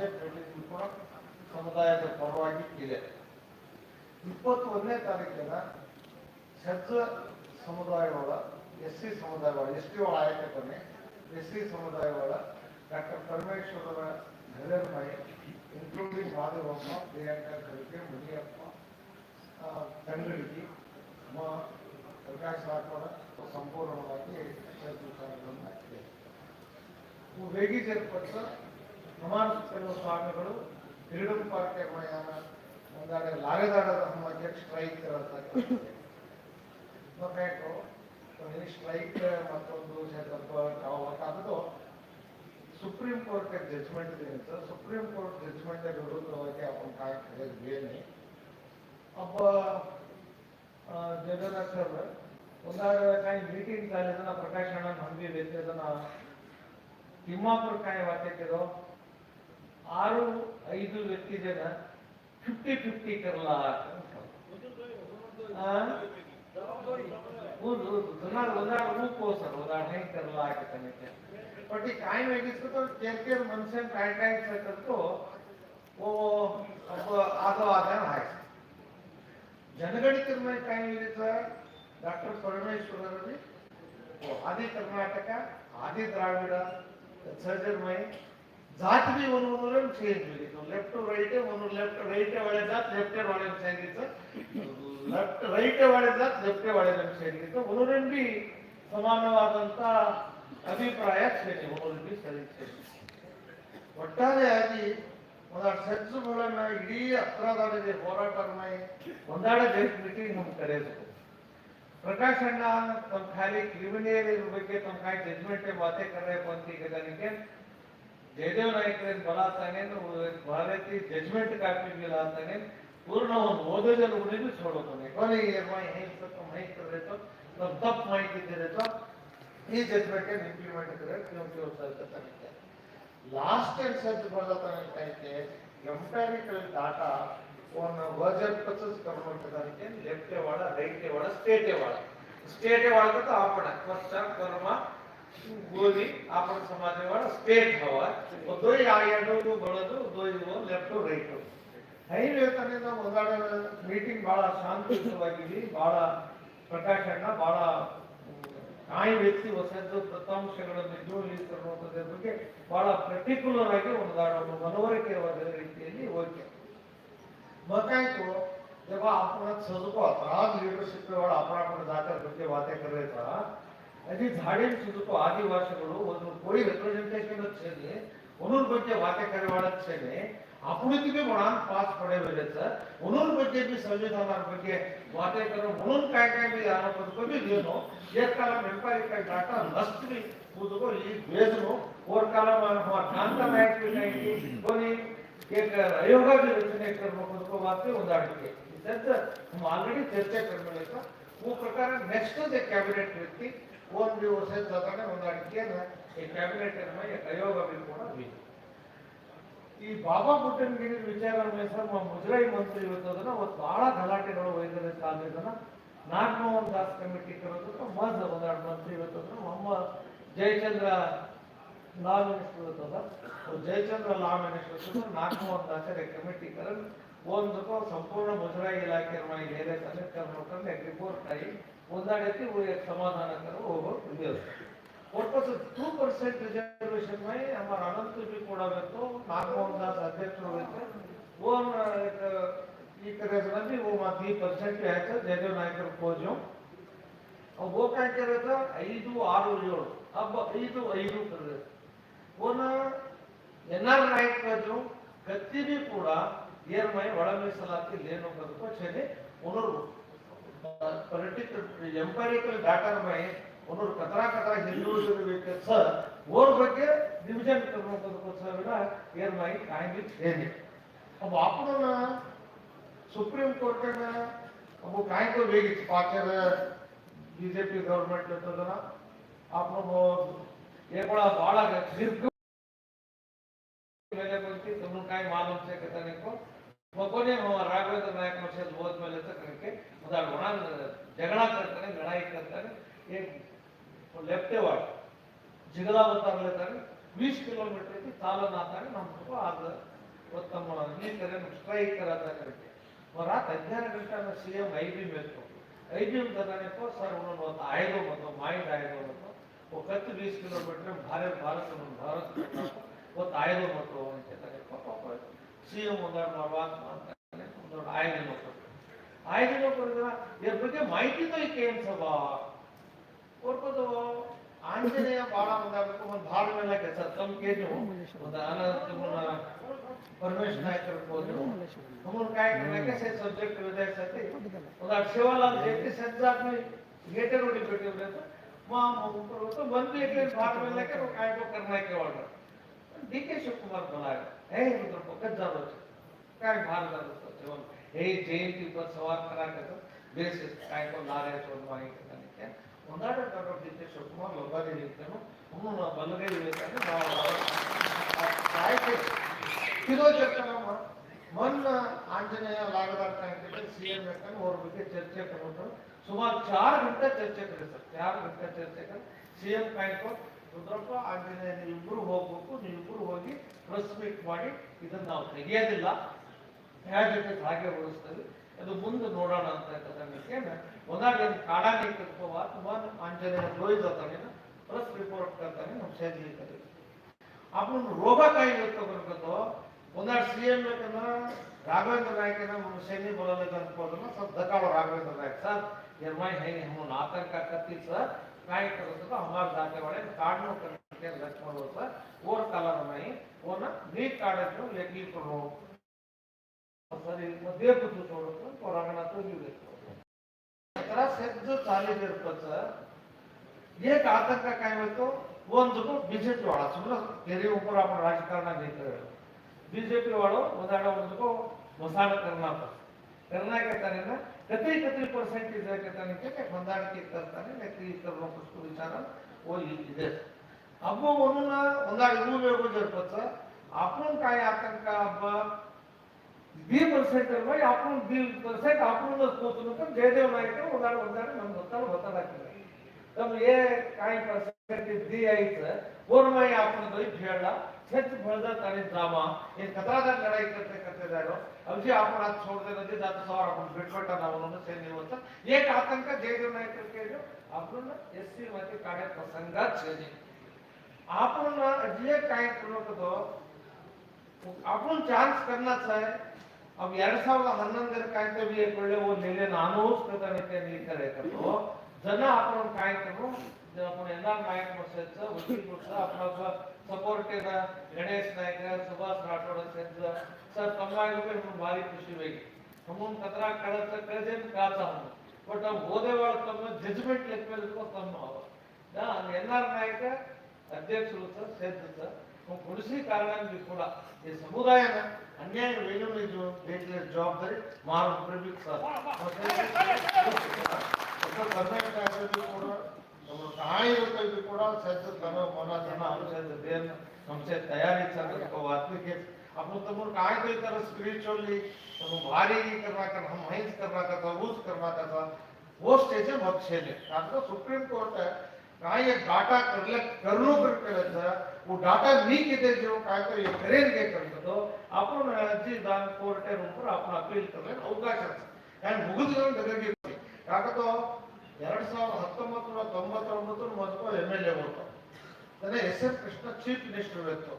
Meeting ಕೂಡ ಸಮುದಾಯದ ಪರವಾಗಿ ಇದೆ. ಇಪ್ಪತ್ತೊಂದನೇ ತಾರೀಕಿನ ಸಜ್ಜ ಸಮುದಾಯಗಳ ಎಸ್ ಸಿ ಸಮುದಾಯಗಳ ಎಸ್ ಟಿ ಒಳ ಎಸ್ ಸಿ ಸಮುದಾಯಗಳ ಡಾಕ್ಟರ್ ಪರಮೇಶ್ವರರ ನೆಲೆಮೈ ಇನ್ಕ್ಲೂಡಿಂಗ್ ಮಾಧವಮ್ಮ ಪ್ರಿಯಾಂಕಾ ಕಲಿಕೆ ಮುನಿಯಪ್ಪ ತಂಗಡಿಗಿ ಮ ಪ್ರಕಾಶ್ ರಾಠೋಡ ಸಂಪೂರ್ಣವಾಗಿ ಕಾರ್ಯಕ್ರಮ ಆಗಿದೆ. ವೇಗಿ ಜರ್ಪಟ್ಟ ಸಮಾನಿಸುತ್ತಿರುವ ಸ್ವಾಮಿಗಳು ಫ್ರೀಡಮ್ ಪಾರ್ಟಿ ಮಯಾನ ಒಂದಾಡೆ ಲಾಗದಾಡದ ಸಮಾಜಕ್ಕೆ ಸ್ಟ್ರೈಕ್ ಗೊತ್ತಾಯ್ತು ಸ್ಟ್ರೈಕ್ ಮತ್ತೊಂದು ಸ್ವಲ್ಪ ಕಾವಕ್ಕಾಗದು ಸುಪ್ರೀಂ ಕೋರ್ಟ್ ಜಜ್ಮೆಂಟ್ ಇದೆ ಅಂತ. ಸುಪ್ರೀಂ ಕೋರ್ಟ್ ಜಜ್ಮೆಂಟ್ ವಿರುದ್ಧವಾಗಿ ಅವನ ಕಾಯಕ್ಕೆ ಒಬ್ಬ ಅಪ್ಪ ಜಗನ್ನಾಥ್ ಸರ್ ಒಂದಾಡ ಕಾಯಿ ಮೀಟಿಂಗ್ ಕಾಲೇಜನ ಪ್ರಕಾಶನ ನಂಬಿ ವ್ಯಕ್ತಿ ಅದನ್ನ ತಿಮ್ಮಾಪುರ ಕಾಯಿ ವಾಕ್ಯಕ್ಕಿರೋ ಆರು ಐದು ವ್ಯಕ್ತಿ ಜನ ಫಿಫ್ಟಿ ಫಿಫ್ಟಿ ಕರ್ಲಾ ಹೌದು ಉದಾಹರಣೆ ಉದಾಹರಣೆ ಉದಾಹರಣೆ ಕರ್ಲಾ ಹಾಕಿತಾನೆ ಬಟ್ ಈ ಕಾಯಿ ವೇಗಿಸ್ಬಿಟ್ಟು ಕೇರ್ ಕೇರ್ ಮನುಷ್ಯನ ಕಾಯಿ ಕಾಯಿ ಸಾಕಂತೂ ಓ ಆದೋ ಆದಾನ ಹಾಕಿ ಜನಗಣಿತರ ಮೇಲೆ ಕಾಯಿ ವೇಗಿಸ ಡಾಕ್ಟರ್ ಪರಮೇಶ್ವರರಲ್ಲಿ ಆದಿ ಕರ್ನಾಟಕ ಆದಿ ದ್ರಾವಿಡ ಸರ್ಜನ್ ಮೈ ಜಾತಿ ಬಿ ಒಂದು ಚೇಂಜ್ ಇತ್ತು ಲೆಫ್ಟ್ ರೈಟ್ ಒಂದು ಲೆಫ್ಟ್ ರೈಟ್ ಒಳ್ಳೆ ಜಾತ್ ಲೆಫ್ಟ್ ಒಳ್ಳೆ ಚೇಂಜ್ ಇತ್ತು ಲೆಫ್ಟ್ ರೈಟ್ ಒಳ್ಳೆ ಜಾತ್ ಲೆಫ್ಟ್ ಒಳ್ಳೆ ಚೇಂಜ್ ಇತ್ತು ಒಂದೂರೇ ಬಿ ಸಮಾನವಾದಂತ ಅಭಿಪ್ರಾಯ ಚೇಂಜ್ ಒಂದೂರೇ ಬಿ ಸರಿ ಚೇಂಜ್ ಒಟ್ಟಾರೆಯಾಗಿ ಒಂದಷ್ಟು ಸೆನ್ಸ್ಗಳನ್ನ ಇಡೀ ಹತ್ರದಾಡಿದೆ, ಹೋರಾಟವನ್ನ ಒಂದಾಡಬೇಕು ಮೀಟಿಂಗ್ ನಮ್ಗೆ ಕರೆಯೋದು ಪ್ರಕಾಶ್ ಅಣ್ಣ ತಮ್ಮ ಖಾಲಿ ಕ್ರಿಮಿನಲ್ ಬಗ್ಗೆ ತಮ್ಮ ಖಾಲಿ ಜಜ್ಮೆಂಟ್ ಮಾತೇ ಕರೆಯಬೇಕು ಅಂತ ಈಗ ನನಗೆ ಜಯದೇವ ನಾಯಕರಿಂದ ಬಲ ಆಗ್ತಾನೇನು ಭಾರತಿ ಜಜ್ಮೆಂಟ್ ಕಾಪಿಗಿಲ್ಲ ಅಂತಾನೆ ಪೂರ್ಣ ಒಂದು ಓದೋದನ್ನು ಉಳಿದು ಹೊಡೋತಾನೆ ಕೊನೆಗೆ ಹೇಳ್ಬೇಕು ಮಾಹಿತಿ ತಪ್ಪು ಮಾಹಿತಿ ಇದ್ದಿರತ್ತೋ ಈ ಜಜ್ಮೆಂಟ್ ಇಂಪ್ಲಿಮೆಂಟ್ ಲಾಸ್ಟ್ ಎರಡು ಸರ್ಚ್ ಬಲ ಎಂಪ್ಯಾರಿಕಲ್ ಡಾಟಾ ಒಂದು ವರ್ಜನ್ ಪ್ರೊಸೆಸ್ ಗವರ್ಮೆಂಟ್ ತನಿಖೆ ಲೆಫ್ಟೇ ವಾಡ ರೈಟೇ ವಾಡ ಸ್ಟೇಟೇ ವಾಡ. ಸ್ಟೇಟೇ ಅಂತ ಆಪಣ. ಫಸ್ಟ್ ಕರ್ಮ ಗೋಲಿ आपण समाज वाला स्टेट हवा दो या ಎರಡು ಬಳದು दो ಲೆಫ್ಟ್ ರೈಟ್ ಹೈವೇ ತನಕ ಒಂದಾಡ ಮೀಟಿಂಗ್ ಬಹಳ ಶಾಂತಿಯುತವಾಗಿದ್ವಿ ಬಹಳ ಪ್ರಕಾಶ್ ಅಣ್ಣ ಬಹಳ ಕಾಯಿ ವ್ಯಕ್ತಿ ಹೊಸದ್ದು ದತ್ತಾಂಶಗಳನ್ನು ಜೋಡಿಸಿರುವಂಥದ್ರ ಬಗ್ಗೆ ಬಹಳ ಪರ್ಟಿಕ್ಯುಲರ್ ಆಗಿ ಒಂದಾಡ ಒಂದು ಮನವರಿಕೆವಾದ ರೀತಿಯಲ್ಲಿ ಓಕೆ मकायको जेव्हा आपण सजको आज लीडरशिप वाला आपण आपण जात्या ಬಗ್ಗೆ ವಾತೆ करायचा ಅದಿ झाडे सुजको ಆದಿವಾಸಿಗಳು ಒಂದು कोई रिप्रेजेंटेशन छेने उन्होंने ಬಗ್ಗೆ ವಾತೆ ಕರೆವಾಡ छेने आपुलकी बी म्हणून पास पडे वेळेचं म्हणून ಬಗ್ಗೆ बी संविधानार ಬಗ್ಗೆ वाते करो म्हणून काय काय बी आरोप बी घेनो एक काला एम्पायरिकल डाटा नष्ट बी बुझको ಈ ಬೇಜನು और काला हमारा कांता नायक बी नाही कोणी एक आयोगाची रचना करण्याको वाचते उदाहरण त्यांचं हम ऑलरेडी चर्चा करण्याचा वो प्रकार नेक्स्ट जे कॅबिनेट व्यक्ती ಒಂದು ದಿವಸ ಜೊತೆಗೆ ಅಡಿಕೆಯನ್ನು ಈ ಕ್ಯಾಬಿನೆಟ್ एक ಆಯೋಗ ಕೂಡ ಬೇಕು ಈ ಬಾಬಾ ಬುಟ್ಟನ್ಗಿರಿ ವಿಚಾರ ಮೇಲೆ ನಮ್ಮ ಮುಜರಾಯಿ ಮಂತ್ರಿ ಇರುತ್ತದನ್ನ ಅವತ್ತು ಬಹಳ ಗಲಾಟೆಗಳು ವೈದ್ಯರ ಆಗಿದ್ದನ್ನ ನಾಗಮೋಹನ್ ದಾಸ್ ಕಮಿಟಿ ಕರೋದಕ್ಕೆ ಮಜ್ ಒಂದೆರಡು ಮಂತ್ರಿ ಇರುತ್ತದ್ರು ನಮ್ಮ ಜಯಚಂದ್ರ ಲಾ ಮಿನಿಸ್ಟರ್ ಇರ್ತದ ಜಯಚಂದ್ರ ಲಾ ಮಿನಿಸ್ಟರ್ ನಾಗಮೋಹನ್ ದಾಸರ ಕಮಿಟಿ ಕರನ್ ಒಂದು ಸಂಪೂರ್ಣ ಮುಜರಾಯಿ ಇಲಾಖೆ ಏನೇ ಕನೆಕ್ಟ್ ಮಾಡ್ಕೊಂಡು ರಿಪೋರ್ಟ್ ಆಗಿ ಹೊಂದಾಣಿಕೆ ಸಮಾಧಾನಕರ ಹೋಗೋ ದೇವಸ್ಥಾನ ಒಟ್ಟು ಟೂ ಪರ್ಸೆಂಟ್ ರಿಸರ್ವೇಶನ್ ಮೈ ನಮ್ಮ ಅನಂತ ಕೂಡ ಬೇಕು ನಾಗಮೋಹನ್ ದಾಸ್ ಅಧ್ಯಕ್ಷರು ಬೇಕು. ಓನ್ ಈ ಕರೆಸನಲ್ಲಿ ಓ ಮತ್ತು ಈ ಪರ್ಸೆಂಟ್ ಹಾಕ ಜಯದೇವ್ ನಾಯಕರ ಕೋಜು ಅವು ಗೋಕಾಂಕರ್ ಹತ್ರ ಐದು, ಆರು, ಏಳು, ಹಬ್ಬ, ಐದು ಐದು ಕರೆದ. ಓನ ಎನ್ ಆರ್ ನಾಯಕ್ ಕೋಜು ಗತ್ತಿಬಿ ಕೂಡ ಏರ್ಮೈ ಒಳ ಮೀಸಲಾತಿ ಏನು ಬದುಕೋ ಚಲಿ ಉಣರು ಎಂಪೈರಿಕಲ್ ಡಾಟಾ ಬೈ ಒಂದು ಕತರ ಕತರ ಹಿಂದುಳಿದಿರಬೇಕು ಸರ್ ಓರ್ ಬಗ್ಗೆ ಡಿವಿಷನ್ ತಗೊಂಡಿದ್ದಕ್ಕೋಸ್ಕರ ಏನು ಮಾಡಿ ಕಾಯ್ದಿದ್ದೇನೆ ಒಬ್ಬ ಅಪ್ಪನ ಸುಪ್ರೀಂ ಕೋರ್ಟ್ ಒಬ್ಬ ಕಾಯ್ಕೋ ಬೇಕಿತ್ತು ಪಾಕರ್ ಬಿ ಜೆ ಪಿ ಗೌರ್ಮೆಂಟ್ ಅಂತಂದ್ರೆ ಅಪ್ಪನ ಏಕೊಳ ಭಾಳ ದೀರ್ಘ ಕಾಯಿ ಮಾಲಂಶ ಕತನಿಕೋ ಮಗುನೇ ರಾಘವೇಂದ್ರ ನಾಯಕ್ ಮಹರ್ಷಿ ಹೋದ್ಮೇಲೆ ಅಂತ ಕಣಕ್ಕೆ ಒಣ ಜಗಳ ಕರ್ತಾನೆ ಗಣಾಯಿ ಕರ್ತಾನೆ ಲೆಫ್ಟೇ ವಾಡ್ ಜಿಗದಾವತ್ತಾಗ್ಲತ್ತಾನೆ ವೀಸ್ ಕಿಲೋಮೀಟರ್ ಐತಿ ತಾಲೂನ್ ಆತಾನೆ, ನಮ್ಮ ಸ್ವಲ್ಪ ಆದ ಉತ್ತಮ ನಮ್ಮ ಸ್ಟ್ರೈಕರ್ ಆತ ಕರೆಕ್ಟ್ ಅವರ ಹದಿನಾರು ಗಂಟೆ ನಮ್ಮ ಸಿ ಎಂ ಐ ಬಿ ಮೇಲ್ತು ಐ ಬಿ ಎಂ ತದಾನೆಪ್ಪ ಸರ್ ಒಂದೊಂದು ಒಂದು ಆಯ್ದು ಬಂದು ಮಾಯಿಂಡ್ ಆಯ್ದು ಬಂದು ಒಕ್ಕತ್ತು ವೀಸ್ ಕಿಲೋಮೀಟರ್, ಭಾರತ ಭಾರತ ಭಾರತ ಒತ್ತು ಆಯ್ದು ಬಂದು ಅಂತ ಪಾಪ ಸಿಎಂ ಒಂದಾರು ಮಾಡುವ ಅಂತ ಒಂದು ಆಯೋಜನೆ ಕೊಟ್ಟರು ಆಯೋಜನೆ ಕೊಡಿದ್ರ ಇದ್ರ ಬಗ್ಗೆ ಮಾಹಿತಿ ಐತೆ ಏನ್ ಸಭಾ ಕೊಡ್ಬೋದು ಆಂಜನೇಯ ಬಹಳ ಒಂದಾಗಬೇಕು ಒಂದು ಭಾಳ ಮೇಲೆ ಕೆಲಸ ತಮ್ಗೆ ನೀವು ಒಂದು ಅನಂತಪೂರ್ಣ ಪರಮೇಶ್ವರ ನಾಯಕರಿರ್ಬೋದು ಮೂರು ಕಾಯಕಕ್ಕೆ ಸೇ ಸಬ್ಜೆಕ್ಟ್ ಇದೆ ಸತಿ ಒಂದು ಶಿವಲಾಲ್ ಜಯಂತಿ ಸಜ್ಜಾದ್ಮಿ ಗೇಟೆ ನೋಡಿ ಬಿಟ್ಟಿವ್ರೆ ಅಂತ ಮಾಮೂರು ಒಂದು ಏಕೆ ಭಾಳ ಮೇಲೆ ಕಾಯಕ ಕರ್ನಾಟಕ ಒಳಗೆ ಡಿ ಕೆ ಶಿವಕುಮಾರ್ ಬಲಾಗ એ મિત્રો પગ જાડો છે કાંઈ ભાર જાડો તો જવાનું એ જયંતિ ઉપર સવાર ખરા કરતો બેસે કાંઈ તો નારે છોડવાની કે ಒಂದಾಟ ಕಟ್ಟಿದ್ದೆ ಶಿವಕುಮಾರ್ ಲೋಕಾದಿ ನಿಂತನು ಅವನು ನಾವು ಬಲ್ಲದೇ ಇರಬೇಕಾದ್ರೆ ನಾವು ಸಾಹಿತ್ಯ ಇರೋ ಚರ್ಚೆ ನಮ್ಮ ಮೊನ್ನ ಆಂಜನೇಯ ಲಾಗದಾರ್ಥ ಅಂತೇಳಿ ಸಿ ಎಂ ಬೇಕಾದ್ರೆ ಅವ್ರ ಬಗ್ಗೆ ಚರ್ಚೆ ಕರೋದು ಸುಮಾರು ಚಾರ್ ಗಂಟೆ ಚರ್ಚೆ ಕರೆ ಸರ್ ಚಾರ್ ಗಂಟೆ ಚರ್ಚೆ ಕರೆ ಸಿ ಎಂ ಕಾಯ್ಕೊಂಡು ರುದ್ರಪ್ಪ ಆಮೇಲೆ ನೀವಿಬ್ಬರು ಹೋಗ್ಬೇಕು. ನೀವಿಬ್ಬರು ಹೋಗಿ ಪ್ರೆಸ್ ಮೀಟ್ ಮಾಡಿ ಇದನ್ನು ನಾವು ತೆಗೆಯೋದಿಲ್ಲ. ಹೇಳಬೇಕು ಹಾಗೆ ಬಳಸ್ತೀವಿ ಅದು ಮುಂದೆ ನೋಡೋಣ ಅಂತಕ್ಕಂಥ ವಿಷಯನ ಒಂದಾಗ ಕಾಡಾನೆ ಕಲ್ಪವ ಅಥವಾ ಆಂಜನೇಯ ಲೋಯ್ದ ತಗಿನ ಪ್ರೆಸ್ ರಿಪೋರ್ಟ್ ಅಂತಾನೆ ನಮ್ಮ ಸೇರಿ ಕರೀವಿ ಅಪ್ಪನ ರೋಗ ಕಾಯಿಲೆ ತಗೊಳ್ಬೇಕು ಒಂದಾಡ್ ಸಿ ಎಂ ಬೇಕಂದ್ರ ರಾಘವೇಂದ್ರ ನಾಯ್ಕನ ಶನಿ ಬರಲಿಲ್ಲ ಅನ್ಕೋದನ್ನ ಸ್ವಲ್ಪ ದಕ್ಕಾಳ ರಾಘವೇಂದ್ರ ನಾಯಕ. ಸರ್ ಎರ್ಮಾಯಿ ಹೆಂಗೆ ಹ್ಞೂ ಆತಂಕ ಕತ್ತಿ, ಸರ್. फ़्लाइट करो तो हमार जाते वाले कार्डनों करके लक्ष्मण लोग पर वो कलर हमारी वो ना नीक कार्ड जो लेकिन करो मध्य कुछ छोड़ो तो पराना तो नहीं देखो तरह से जो चाली देर पचा ये कातक का कहने तो वो हम जो बीजेपी वाला सुबह तेरे ऊपर आप राज करना नहीं रहे बीजेपी वालों करना था करना क्या करें ना कतई कतई परसेंटेज है कहता नहीं क्या बंदार की करता नहीं लेकिन कर लो उसको विचार वो ಇದೆ ಹಬ್ಬ ಒಂದನ್ನ ಒಂದಾಗ ಇವು ಬೇಕು ಜರ್ಪತ್ತ आपण काय आतंक हब्ब बी पर्सेंट ಅಲ್ವಾ आपण बी पर्सेंट आपणच पोहोचलो पण जयदेव नाईक उदाहरण उदाहरण ನಮ್ಗೆ ಗೊತ್ತಾಗ ಗೊತ್ತಾಗ್ತದೆ तब ये काही पर्सेंटेज दी यायचं कोरमाई आपण तो खेळला हेच फळदात आणि ड्रामा हे कतरादार लढाई करते करते जायलो अवशी आपण आज सोडते नदी जात सवार आपण भेटवटा म्हणून सैन्य होतं एक आतंक जयदेव नाईक केलं आपण एस सी मध्ये काढ्या प्रसंगात शनी आपण जे काय करत होतो आपण ಚಾನ್ಸ್ करणाच आहे अब ಎರಡ್ ಸಾವಿರದ ಹನ್ನೊಂದರ ಕಾಯ್ದೆ ಬಿ ಒಳ್ಳೆ ಒಂದು ನೆಲೆ ನಾನು ಕಥನಿಕೆ ನೀಕರೇಕತ್ತು जन आपण काय करू जे आपण येणार नायक बसायचं वकील बसा आपला ಸಪೋರ್ಟಿನ ಗಣೇಶ್ ನಾಯ್ಕ ಸುಭಾಷ್ ರಾಠೋಡ್ ಸೇರಿದ ಸರ್ ತಮ್ಮಾಗಿರ್ಬೇಕು ನಮ್ಗೆ ಭಾರಿ ಖುಷಿ ಬೇಕಿ ನಮ್ಮನ್ನು ಕತ್ರ ಕಳಸ ಕಳಿಸೇನು ಕಾಸ ಬಟ್ ನಾವು ಓದೇವಾಳ ತಮ್ಮ ಜಜ್ಮೆಂಟ್ ಲೆಕ್ಕಬೇಕು ತಮ್ಮ ಅವರು. ಎನ್ ಆರ್ ನಾಯಕ ಅಧ್ಯಕ್ಷರು ಸರ್ ಸೇರಿದ್ರು ಸರ್. ನಮ್ಮ ಕಾರಣ ಕೂಡ. ಈ ಸಮುದಾಯನ ಅನ್ಯಾಯ ವೇಗಮಿದ್ದು ಬೇಕಿನ ಜವಾಬ್ದಾರಿ ಮಾರು ಸರ್. ಕರ್ನಾಟಕ ಕೂಡ કાંઈ કોઈ પીપળા સજ્જ તમે મોના જણા અનુસજ્જ બેન સમસે તૈયારી છે તો વાત કે આપણું તમને કાંઈ કોઈ તરફ સ્પિરિચ્યુઅલી તમે મારી નહીં કરવા કે હમ અહીં જ કરવા કરતા હું જ કરવા કરતા वो स्टेज बख्शे ने आपको सुप्रीम कोर्ट है कहा ये डाटा करले करलो करके रहता वो डाटा नहीं किते जो कहा तो ये करेंगे कर दो अपन जी दान कोर्ट के ऊपर अपन अपील करने अवकाश है एंड मुगद जन दगर की कहा तो ಎರಡ್ ಸಾವಿರದ ಹತ್ತೊಂಬತ್ತು ನೂರ ತೊಂಬತ್ತೊಂಬತ್ತು ಮೊದಲು ಎಮ್ ಎಲ್ ಎ ಹೋಗ್ತಾವ जरा S F Krishna chief minister येतो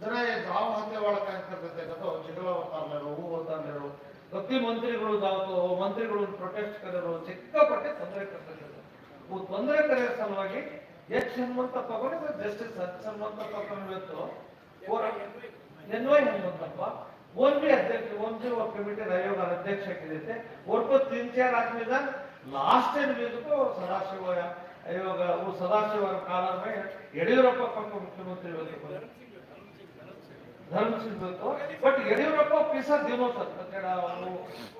जरा हे गाव हत्यावाळ काय करतात का ಚಿಗಲ ಹೋಗ್ತಾರಲ್ಲ ಹೂ ಹೋಗ್ತಾರಲ್ಲ ಪ್ರತಿ ಮಂತ್ರಿಗಳು ದಾವತು ಮಂತ್ರಿಗಳು ಪ್ರೊಟೆಸ್ಟ್ ಕರೆರು ಸಿಕ್ಕಾಪಟ್ಟೆ ತೊಂದರೆ ಕೊಡ್ತಾರೆ ಇವು ತೊಂದರೆ ಕರೆಯೋ ಸಲುವಾಗಿ ಎಷ್ಟು ಹನುಮಂತ ತಗೊಂಡು ಜಸ್ಟಿಸ್ ಸತ್ ಹನುಮಂತ ತಗೊಂಡು ಇವತ್ತು ಎನ್ ವೈ ಹನುಮಂತಪ್ಪ वन भी अध्यक्ष वन से वो कमिटी आयोग अध्यक्ष केले और को तीन चार आदमी ಲಾಸ್ಟ್ ಏನು ಬೀದಿದ್ದು ಸದಾಶಿವ ಇವಾಗ ಅವರು ಸದಾಶಿವರ ಕಾಲದ ಮೇಲೆ ಯಡಿಯೂರಪ್ಪ ಪಕ್ಕ ಮುಖ್ಯಮಂತ್ರಿ ಧರ್ಮ ಸಿಗ್ಬೇಕು ಬಟ್ ಯಡಿಯೂರಪ್ಪ ಪೀಸ ದಿನೋತ್ಸವ ಅವರು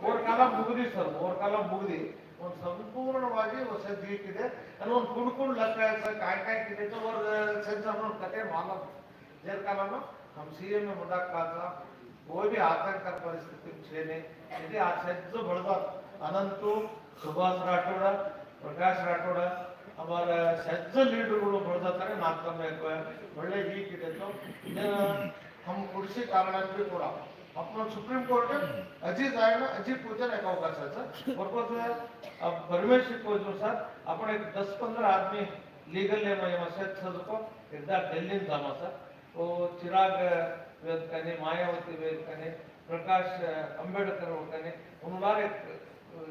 ಅವ್ರ ಕಾಲ ಮುಗುದಿ ಸರ್. ಅವ್ರ ಕಾಲ ಮುಗುದಿ. ಒಂದು ಸಂಪೂರ್ಣವಾಗಿ ಹೊಸ ದೀಟಿದೆ ಅಲ್ಲಿ ಒಂದು ಕುಣ್ಕೊಂಡು ಲಕ್ಷ ಕಾಯ್ಕಾಯ್ಕಿದೆ ಅವ್ರ ಸೆನ್ಸರ್ ಕತೆ ಮಾಲಮ್ ಜೇರ್ ಕಾಲಮ ನಮ್ಮ ಸಿ ಎಂ ಮುಂದಾಕ್ಕಾದ ಕೋವಿ ಆತಂಕ ಪರಿಸ್ಥಿತಿ ಸೇನೆ ಇದೆ ಆ ಸೆನ್ಸ್ ಬಳಬಾರ್ದು ಅನಂತು आतंक परिस्थिती छेने म्हणजे आज जो बळगाव अनंतू सुभाष राठोड प्रकाश राठोड ಅವರ ಸಜ್ಜ ಲೀಡರ್ಗಳು ಬೆಳೆದಾರೆ ನಾಲ್ಕು ಒಳ್ಳೆ ಈಗಿದೆ तो हम कुर्सी कारणांची पुरा आपण सुप्रीम कोर्ट अजी जायला अजी पूजन एका अवकाशाचं बरोबर अब परमेश शिकवतो सर आपण एक दस पंधरा आदमी लीगल नेम मसेज सजको एकदा दिल्लीन जामा सर तो चिराग वेदकाने मायावती वेदकाने प्रकाश आंबेडकर वकाने उन्हार एक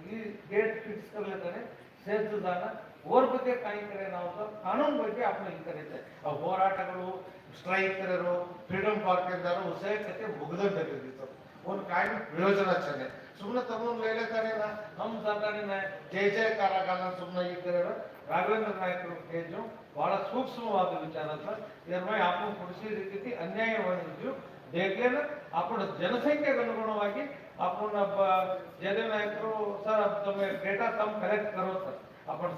ಈ ಗೇಟ್ ಕಿಡಿಸ್ಕೊಳ್ತಾರೆ ಸೇರ್ಸದಾಗ ಅವ್ರ ಬಗ್ಗೆ ಕಾಯ್ತಾರೆ ನಾವು ಕಾನೂನು ಬಗ್ಗೆ ಅಪ್ಪ ಆ ಹೋರಾಟಗಳು, ಸ್ಟ್ರೈಕರರು ಫ್ರೀಡಮ್ ಪಾರ್ಕ್ ಇದ್ದಾರೋ ಉತ್ಸಾಹಕ್ಕೆ ಮುಗಿದಂತಿತ್ತು ಒಂದು ಕಾಯಿನ ಪ್ರಯೋಜನ ಚೆನ್ನೆ ಸುಮ್ಮನೆ ತಗೊಂಡು ಹೇಳ್ತಾರೆ ನಮ್ಮ ಸರ್ಕಾರಿನ ಜಯ ಜಯಕಾರಗಳ ಸುಮ್ಮನೆ ಇದ್ದಾರೆ ರಾಘವೇಂದ್ರ ನಾಯಕರು ಕೇಜು ಬಹಳ ಸೂಕ್ಷ್ಮವಾದ ವಿಚಾರ ಸರ್ ಇದರ ಮೇಲೆ ಅಪ್ಪ ಕೊಡಿಸಿ ರೀತಿ ಅನ್ಯಾಯವಾಗಿದ್ದು ಬೇಗನೆ ಅಪ್ಪನ ಜನಸಂಖ್ಯೆಗೆ ಅನುಗುಣವಾಗಿ આપણને જ્યારે મેં કરો સર તમે ડેટા તમે કલેક્ટ કરો સર આપણ